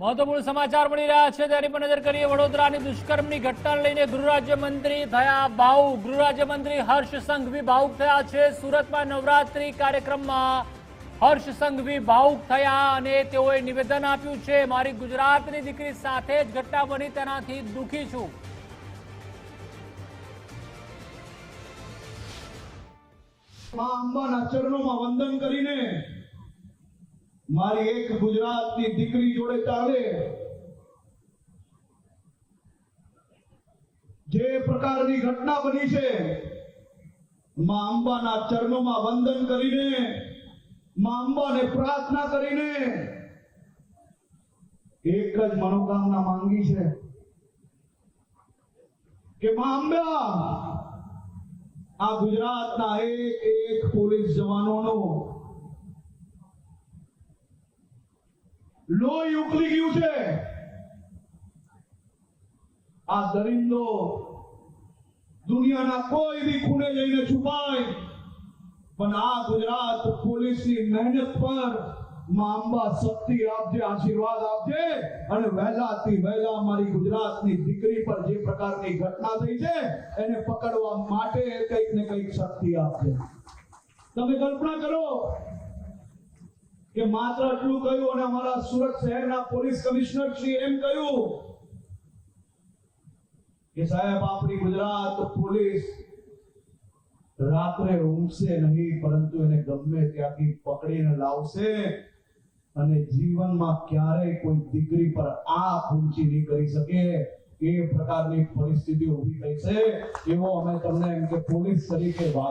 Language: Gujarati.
મહત્વપૂર્ણ સમાચાર મળી રહ્યા છે. તેની પર નજર કરીએ, વડોદરાની દુષ્કર્મની ઘટનાને લઈને ગૃહરાજ્યમંત્રી થયા ભાવુક. ગૃહરાજ્યમંત્રી હર્ષ સંઘવી ભાવુક થયા છે. સુરતમાં નવરાત્રી કાર્યક્રમમાં હર્ષ સંઘવી ભાવુક થયા અને તેઓએ નિવેદન આપ્યું છે, મારી ગુજરાતની દીકરી સાથે જ ઘટના બની, તેનાથી દુઃખી છું. અંબાના વંદન કરીને મારી એક ગુજરાતની દીકરી જોડે ચાલે. જે પ્રકારની ઘટના બની છે, મા અંબાના ચરણોમાં વંદન કરીને, મા અંબાને પ્રાર્થના કરીને, એક જ મનોકામના માંગી છે કે મા અંબા, આ ગુજરાતના એક એક પોલીસ જવાનોનો લોહી ઉકલી ગયું છે. આ દરિંદો દુનિયાના કોઈ બી ખૂણે જઈને છુપાય. પણ આ ગુજરાત પોલીસની મહેનત પર મા શક્તિ આપજે, આશીર્વાદ આપજે અને વહેલાથી વહેલા મારી ગુજરાતની દીકરી પર જે પ્રકારની ઘટના થઈ છે, એને પકડવા માટે કંઈક ને કંઈક શક્તિ આપજે. તમે કલ્પના કરો કે માત્ર એટલું કહ્યું અને અમારા સુરત શહેરના પોલીસ કમિશનર શ્રી એમ કહ્યું કે સાહેબ, આપણી ગુજરાત પોલીસ રાત્રે ઊંઘશે નહીં, પરંતુ એને ગમે ત્યાંથી પકડીને લાવશે અને જીવનમાં ક્યારેય કોઈ દીકરી પર આ ઊંચી નહીં કરી શકે. એ પ્રકારની પરિસ્થિતિ ઊભી થઈ છે. એવો અમે તમને એમ કે પોલીસ તરીકે વાત